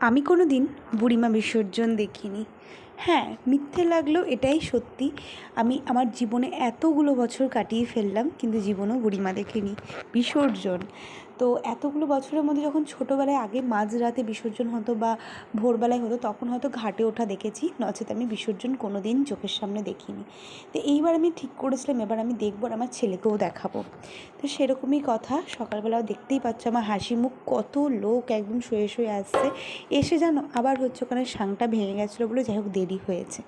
আমি কোনো দিন বুড়িমা বিসর্জন দেখিনি। হ্যাঁ মিথ্যে লাগলেও এটাই সত্যি। আমি আমার জীবনে এতগুলো বছর কাটিয়ে ফেললাম, কিন্তু জীবনেও বুড়িমা দেখিনি, বিসর্জন। তো এতগুলো বছরের মধ্যে যখন ছোটোবেলায়, আগে মাঝরাতে বিসর্জন হতো বা ভোরবেলায় হতো, তখন হয়তো ঘাটে ওঠা দেখেছি, নচেত আমি বিসর্জন কোনো দিন চোখের সামনে দেখিনি। তো এইবার আমি ঠিক করেছিলাম, এবার আমি দেখব আর আমার ছেলেকেও দেখাবো। তো সেরকমই কথা, সকালবেলাও দেখতেই পাচ্ছ আমার হাসি মুখ, কত লোক একদম শুয়ে শুয়ে আসছে। এসে জানো, আবার হচ্ছে ওখানে সাংটা ভেঙে গেছিল বলে যাই হোক দেরি হয়েছে।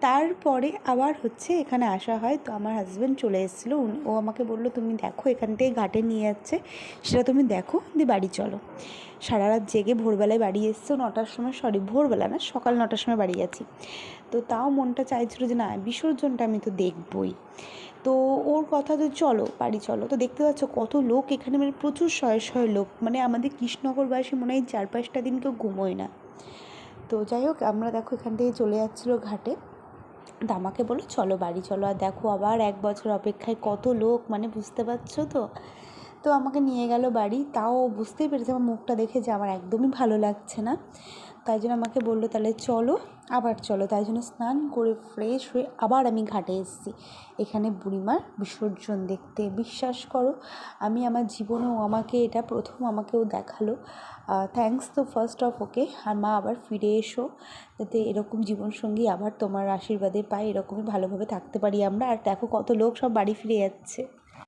তারপরে আবার হচ্ছে এখানে আসা হয়। তো আমার হাজব্যান্ড চলে এসেছিল। ও আমাকে বলল, তুমি দেখো, এখান থেকে ঘাটে নিয়ে যাচ্ছে। সেটা তুমি দেখো, দিয়ে বাড়ি চলো। সারা রাত জেগে ভোরবেলায় বাড়ি এসছো। নটার সময় সরি ভোরবেলা না, সকাল নটার সময় বাড়ি গেছি। তো তাও মনটা চাইছিলো যে, না, বিসর্জনটা আমি তো দেখবই। তো ওর কথা তো চলো, বাড়ি চলো। তো দেখতে পাচ্ছ কত লোক এখানে মানে প্রচুর শয়ে শয়ে লোক। মানে আমাদের কৃষ্ণনগরবাসী মনে হয় চার পাঁচটা দিন কেউ ঘুমোয় না। তো যাই হোক, আমরা দেখো এখান থেকে চলে যাচ্ছিল ঘাটে। তা আমাকে বলো চলো বাড়ি, চলো। আর দেখো আবার এক বছর অপেক্ষায় কত লোক মানে বুঝতে পারছ তো? তো আমাকে নিয়ে গেল বাড়ি। তাও বুঝতেই পেরেছে, আমার মুখটা দেখে যে আমার একদমই ভালো লাগছে না। তাই জন্য আমাকে বলল, তাহলে চলো, আবার চলো। তাই জন্য স্নান করে ফ্রেশ হয়ে আবার আমি ঘাটে এসেছি। এখানে বুড়িমার বিসর্জন দেখতে বিশ্বাস করো, আমি আমার জীবনেও আমাকে এটা প্রথম আমাকেও দেখাল। থ্যাঙ্কস তো ফার্স্ট অফ ওকে, আর মা আবার ফিরে এসো, যাতে এরকম জীবনসঙ্গী আবার তোমার আশীর্বাদে পাই, এরকমই ভালোভাবে থাকতে পারি আমরা। আর দেখো কত লোক সব বাড়ি ফিরে যাচ্ছে।